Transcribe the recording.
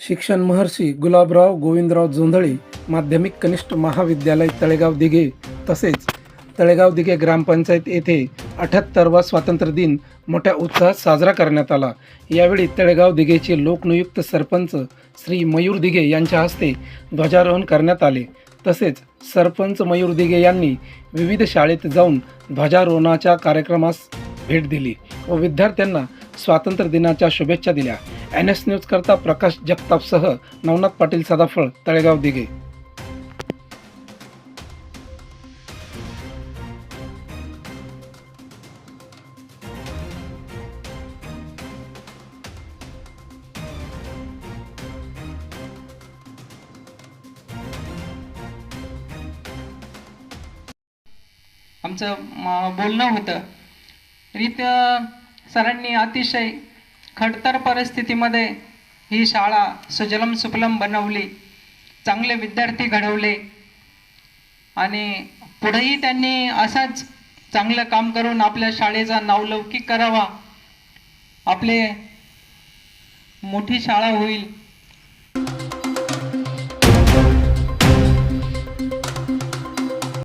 शिक्षण महर्षी गुलाबराव गोविंदराव जोंधळे माध्यमिक कनिष्ठ महाविद्यालय तळेगाव दिघे तसेच तळेगाव दिघे ग्रामपंचायत येथे अठ्याहत्तरवा स्वातंत्र्य दिन मोठ्या उत्साहात साजरा करण्यात आला. यावेळी तळेगाव दिघेचे लोकनियुक्त सरपंच श्री मयूर दिघे यांच्या हस्ते ध्वजारोहण करण्यात आले. तसेच सरपंच मयूर दिघे यांनी विविध शाळेत जाऊन ध्वजारोहणाच्या कार्यक्रमास भेट दिली व विद्यार्थ्यांना स्वातंत्र्य दिनाच्या शुभेच्छा दिल्या. एन एस न्यूज करता प्रकाश जगतापसह नवनाथ पाटील सदाफळ तळेगाव दिघे. आमचं बोलणं होतं. रीत सरांनी अतिशय खडतर परिस्थितीमध्ये ही शाळा सुजलम सुफलम बनवली. चांगले विद्यार्थी घडवले. आणि पुढेही त्यांनी असंच चांगलं काम करून आपल्या शाळेचा नावलौकिक करावा. आपले मोठी शाळा होईल.